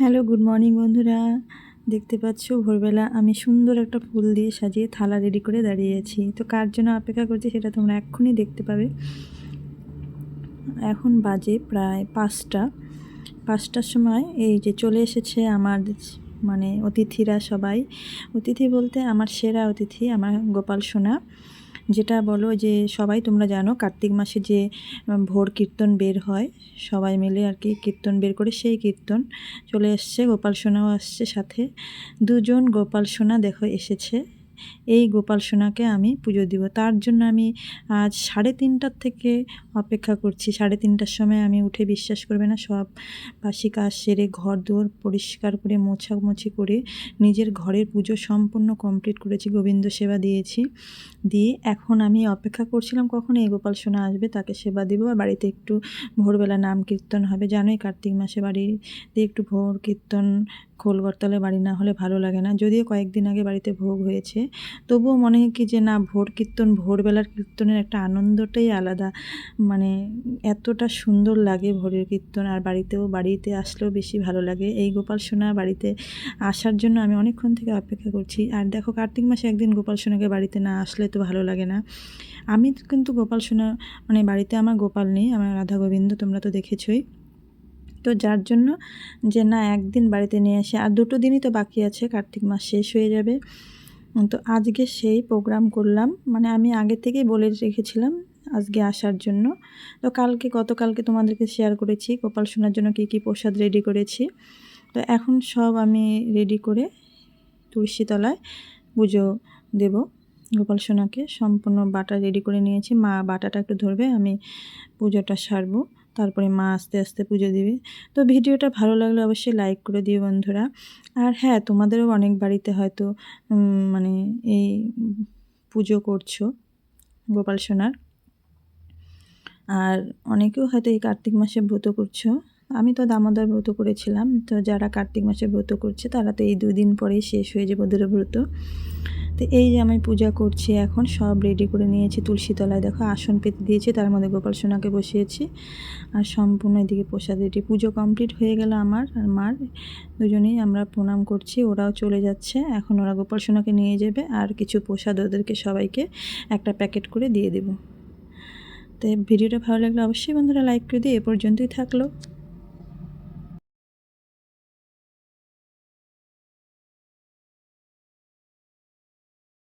Hello, good morning বন্ধুরা। দেখতে পাচ্ছ ভোরবেলা আমি সুন্দর একটা ফুল দিয়ে সাজিয়ে থালা রেডি করে দাঁড়িয়ে আছি। তো কার জন্য অপেক্ষা করছি সেটা তোমরা এক্ষুনি দেখতে পাবে। এখন বাজে প্রায় পাঁচটা। পাঁচটার সময় এই যে চলে এসেছে আমার মানে অতিথিরা সবাই। অতিথি বলতে আমার সেরা অতিথি, আমার গোপাল সোনা। যেটা বলো যে সবাই তোমরা জানো, কার্তিক মাসে যে ভোর কীর্তন বের হয়, সবাই মিলে আর কি কীর্তন বের করে সেই কীর্তন চলে এসছে। গোপাল সোনাও আসছে সাথে। দুজন গোপাল সোনা দেখো এসেছে। এই গোপাল সোনাকে আমি পুজো দিব। তার জন্য আমি আজ সাড়ে তিনটার থেকে অপেক্ষা করছি। সাড়ে তিনটার সময় আমি উঠে বিশ্বাস করবে না, সব বাসি কাজ সেরে ঘর দুয়ার পরিষ্কার করে মোছামুছি করে নিজের ঘরের পুজো সম্পূর্ণ কমপ্লিট করেছি, গোবিন্দ সেবা দিয়েছি। দিয়ে এখন আমি অপেক্ষা করছিলাম কখন এই গোপাল সোনা আসবে, তাকে সেবা দিব। আর বাড়িতে একটু ভোরবেলা নাম কীর্তন হবে। জানোই কার্তিক মাসে বাড়িতে একটু ভোর কীর্তন খোলগরতলে বাড়ি না হলে ভালো লাগে না। যদিও কয়েকদিন আগে বাড়িতে ভোগ হয়েছে, তবুও মনে হয় কি যে না, ভোর কীর্তন, ভোরবেলার কীর্তনের একটা আনন্দটাই আলাদা। মানে এতটা সুন্দর লাগে ভোরের কীর্তন, আর বাড়িতেও, বাড়িতে আসলেও বেশি ভালো লাগে। এই গোপাল সোনা বাড়িতে আসার জন্য আমি অনেকক্ষণ থেকে অপেক্ষা করছি। আর দেখো, কার্তিক মাসে একদিন গোপাল সোনাকে বাড়িতে না আসলে তো ভালো লাগে না। আমি কিন্তু গোপাল সোনা মানে বাড়িতে আমার গোপাল নেই, আমার রাধা গোবিন্দ, তোমরা তো দেখেছই। তো যার জন্য যে না, একদিন বাড়িতে নিয়ে আসে আর দুটো দিনই তো বাকি আছে, কার্তিক মাস শেষ হয়ে যাবে। তো আজকে সেই প্রোগ্রাম করলাম। মানে আমি আগে থেকেই বলে রেখেছিলাম আজকে আসার জন্য। তো কালকে, গতকালকে তোমাদেরকে শেয়ার করেছি। গোপাল সোনার জন্য কী কী প্রসাদ রেডি করেছি। তো এখন সব আমি রেডি করে তুলসীতলায় পুজো দেব। গোপাল সোনাকে সম্পূর্ণ বাটা রেডি করে নিয়েছি। মা বাটাটা একটু ধরবে, আমি পুজোটা সারবো। তারপরে মা আস্তে আস্তে পুজো দিবে। তো ভিডিওটা ভালো লাগলে অবশ্যই লাইক করে দিও বন্ধুরা। আর হ্যাঁ তোমাদেরও অনেক বাড়িতে হয়তো মানে এই পুজো করছ, গোপাল সোনার। আর অনেকেও হয়তো এই কার্তিক মাসে ব্রত করছ। আমি তো দামোদর ব্রত করেছিলাম। তো যারা কার্তিক মাসে ব্রত করছে, তারা তো এই দুদিন পরেই শেষ হয়ে যাবে ব্রত। তো এই যে আমি পূজা করছি এখন, সব রেডি করে নিয়েছি। তুলসী তলায় দেখো, আসন পেতে দিয়েছি, তার মধ্যে গোপাল সোনাকে বসিয়েছি। আর সম্পূর্ণ এদিকে প্রসাদ রেডি। পুজো কমপ্লিট হয়ে গেল আমার আর মার। দুজনেই আমরা প্রণাম করছি, ওরাও চলে যাচ্ছে। এখন ওরা গোপাল সোনাকে নিয়ে যাবে আর কিছু প্রসাদ ওদেরকে সবাইকে একটা প্যাকেট করে দিয়ে দেবো। তো ভিডিওটা ভালো লাগলে অবশ্যই বন্ধুরা লাইক করে দিয়ে এ পর্যন্তই থাকল।